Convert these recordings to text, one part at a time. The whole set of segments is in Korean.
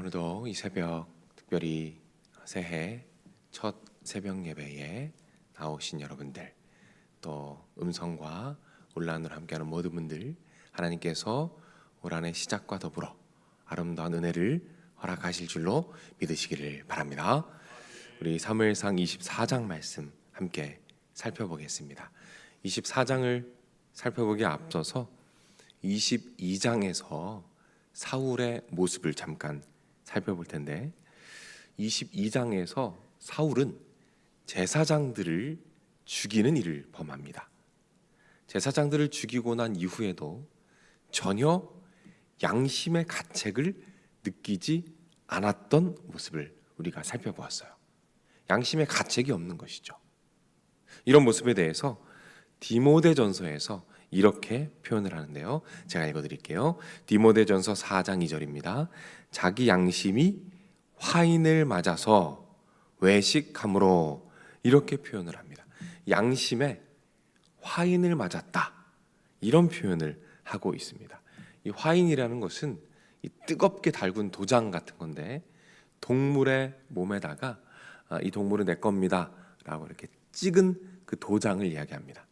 오늘도 이 새벽 특별히 새해 첫 새벽 예배에 나오신 여러분들 또 음성과 온라인으로 함께하는 모든 분들 하나님께서 올 한해 시작과 더불어 아름다운 은혜를 허락하실 줄로 믿으시기를 바랍니다. 우리 사무엘상 24장 말씀 함께 살펴보겠습니다. 24장을 살펴보기에 앞서서 22장에서 사울의 모습을 잠깐 살펴볼 텐데 22장에서 사울은 제사장들을 죽이는 일을 범합니다. 제사장들을 죽이고 난 이후에도 전혀 양심의 가책을 느끼지 않았던 모습을 우리가 살펴보았어요. 양심의 가책이 없는 것이죠. 이런 모습에 대해서 디모데전서에서 이렇게 표현을 하는데요. 제가 읽어드릴게요. 디모데전서 4장 2절입니다. 자기 양심이 화인을 맞아서 외식함으로 이렇게 표현을 합니다. 양심에 화인을 맞았다 이런 표현을 하고 있습니다. 이 화인이라는 것은 이 뜨겁게 달군 도장 같은 건데 동물의 몸에다가 아, 이 동물은 내 겁니다라고 이렇게 찍은 그 도장을 이야기합니다.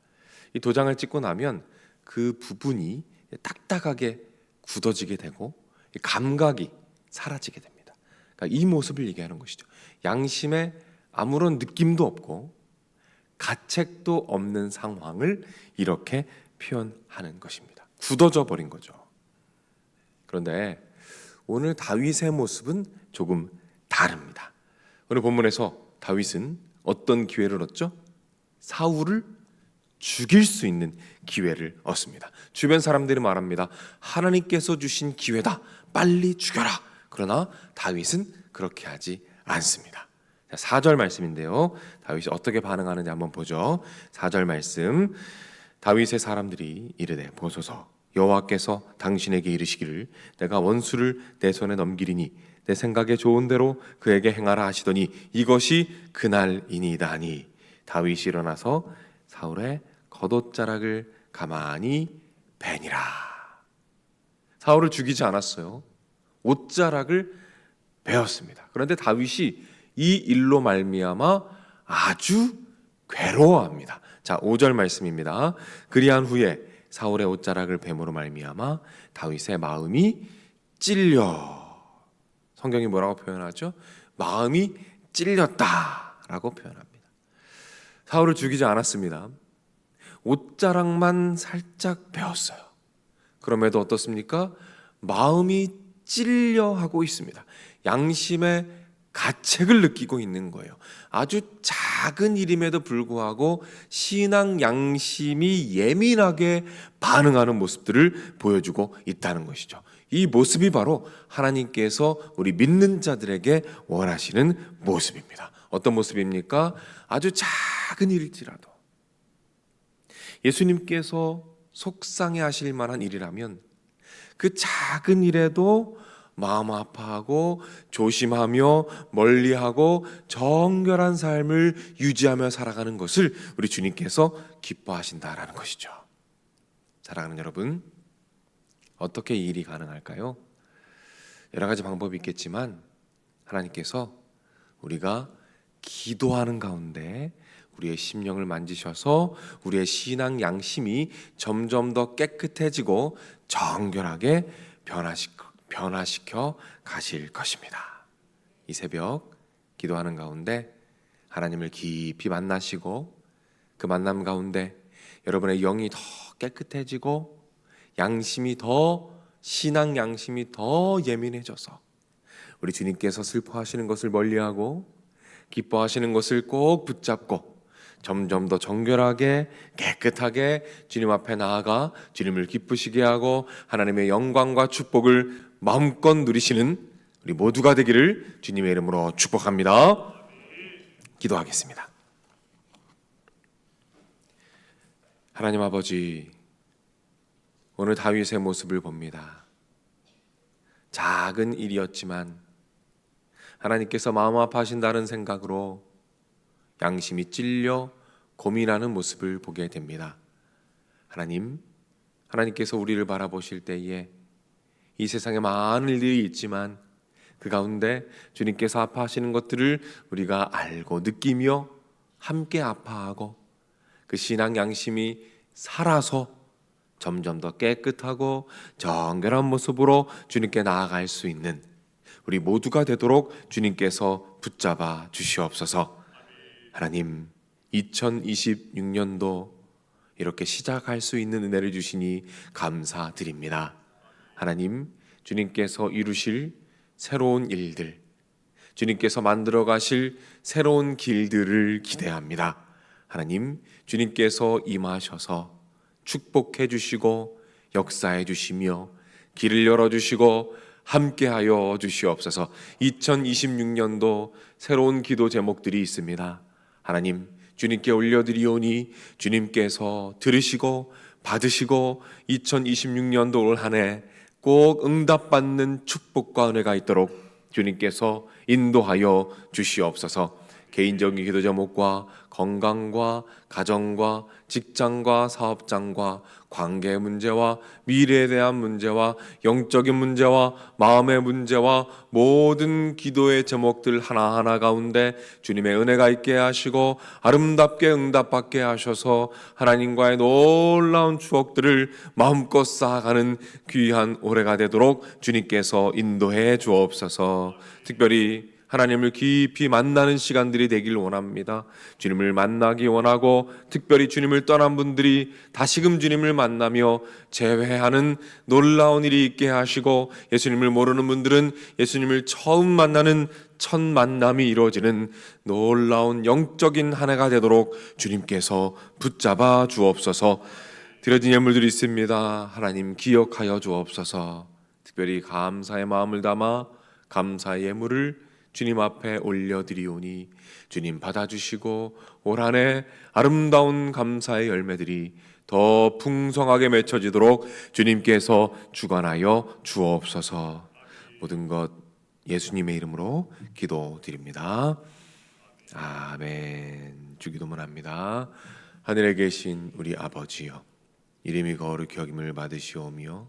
이 도장을 찍고 나면 그 부분이 딱딱하게 굳어지게 되고 이 감각이 사라지게 됩니다. 그러니까 이 모습을 얘기하는 것이죠. 양심에 아무런 느낌도 없고 가책도 없는 상황을 이렇게 표현하는 것입니다. 굳어져 버린 거죠. 그런데 오늘 다윗의 모습은 조금 다릅니다. 오늘 본문에서 다윗은 어떤 기회를 얻죠? 사울을 죽일 수 있는 기회를 얻습니다. 주변 사람들이 말합니다. 하나님께서 주신 기회다. 빨리 죽여라. 그러나 다윗은 그렇게 하지 않습니다. 4절 말씀인데요. 다윗이 어떻게 반응하는지 한번 보죠. 4절 말씀. 다윗의 사람들이 이르되 보소서 여호와께서 당신에게 이르시기를 내가 원수를 내 손에 넘기리니 내 생각에 좋은 대로 그에게 행하라 하시더니 이것이 그날이니이다 하니 다윗이 일어나서 사울의 겉옷자락을 가만히 베니라 사울을 죽이지 않았어요 옷자락을 베었습니다 그런데 다윗이 이 일로 말미암아 아주 괴로워합니다 자 5절 말씀입니다 그리한 후에 사울의 옷자락을 뱀으로 말미암아 다윗의 마음이 찔려 성경이 뭐라고 표현하죠? 마음이 찔렸다라고 표현합니다. 사울을 죽이지 않았습니다. 옷자락만 살짝 베었어요. 그럼에도 어떻습니까? 마음이 찔려 하고 있습니다. 양심의 가책을 느끼고 있는 거예요. 아주 작은 일임에도 불구하고 신앙 양심이 예민하게 반응하는 모습들을 보여주고 있다는 것이죠. 이 모습이 바로 하나님께서 우리 믿는 자들에게 원하시는 모습입니다. 어떤 모습입니까? 아주 작은 일일지라도 예수님께서 속상해 하실 만한 일이라면 그 작은 일에도 마음 아파하고 조심하며 멀리하고 정결한 삶을 유지하며 살아가는 것을 우리 주님께서 기뻐하신다라는 것이죠. 사랑하는 여러분, 어떻게 이 일이 가능할까요? 여러 가지 방법이 있겠지만 하나님께서 우리가 기도하는 가운데 우리의 심령을 만지셔서 우리의 신앙 양심이 점점 더 깨끗해지고 정결하게 변화시켜, 변화시켜 가실 것입니다. 이 새벽 기도하는 가운데 하나님을 깊이 만나시고 그 만남 가운데 여러분의 영이 더 깨끗해지고 양심이 더 신앙 양심이 더 예민해져서 우리 주님께서 슬퍼하시는 것을 멀리하고 기뻐하시는 것을 꼭 붙잡고 점점 더 정결하게 깨끗하게 주님 앞에 나아가 주님을 기쁘시게 하고 하나님의 영광과 축복을 마음껏 누리시는 우리 모두가 되기를 주님의 이름으로 축복합니다. 기도하겠습니다. 하나님 아버지 오늘 다윗의 모습을 봅니다. 작은 일이었지만 하나님께서 마음 아파하신다는 생각으로 양심이 찔려 고민하는 모습을 보게 됩니다. 하나님, 하나님께서 우리를 바라보실 때에 이 세상에 많은 일들이 있지만 그 가운데 주님께서 아파하시는 것들을 우리가 알고 느끼며 함께 아파하고 그 신앙 양심이 살아서 점점 더 깨끗하고 정결한 모습으로 주님께 나아갈 수 있는 우리 모두가 되도록 주님께서 붙잡아 주시옵소서. 하나님, 2026년도 이렇게 시작할 수 있는 은혜를 주시니 감사드립니다. 하나님, 주님께서 이루실 새로운 일들, 주님께서 만들어 가실 새로운 길들을 기대합니다. 하나님, 주님께서 임하셔서 축복해 주시고 역사해 주시며 길을 열어 주시고 함께하여 주시옵소서. 2026년도 새로운 기도 제목들이 있습니다. 하나님, 주님께 올려드리오니 주님께서 들으시고 받으시고 2026년도 올 한 해 꼭 응답받는 축복과 은혜가 있도록 주님께서 인도하여 주시옵소서. 개인적인 기도 제목과 건강과 가정과 직장과 사업장과 관계 문제와 미래에 대한 문제와 영적인 문제와 마음의 문제와 모든 기도의 제목들 하나하나 가운데 주님의 은혜가 있게 하시고 아름답게 응답받게 하셔서 하나님과의 놀라운 추억들을 마음껏 쌓아가는 귀한 올해가 되도록 주님께서 인도해 주옵소서. 특별히 하나님을 깊이 만나는 시간들이 되길 원합니다. 주님을 만나기 원하고 특별히 주님을 떠난 분들이 다시금 주님을 만나며 재회하는 놀라운 일이 있게 하시고 예수님을 모르는 분들은 예수님을 처음 만나는 첫 만남이 이루어지는 놀라운 영적인 한 해가 되도록 주님께서 붙잡아 주옵소서. 드려진 예물들이 있습니다. 하나님 기억하여 주옵소서. 특별히 감사의 마음을 담아 감사의 예물을 주님 앞에 올려드리오니 주님 받아주시고 올 한 해 아름다운 감사의 열매들이 더 풍성하게 맺혀지도록 주님께서 주관하여 주옵소서 모든 것 예수님의 이름으로 기도드립니다. 아멘. 주기도문 합니다. 하늘에 계신 우리 아버지여 이름이 거룩히 여김을 받으시오며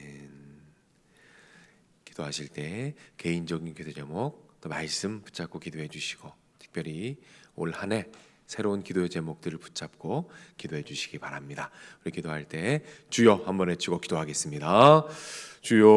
기도하실 때 개인적인 기도 제목 또 말씀 붙잡고 기도해 주시고 특별히 올 한 해 새로운 기도의 제목들을 붙잡고 기도해 주시기 바랍니다. 우리 기도할 때 주여 한번 외치고 기도하겠습니다. 주여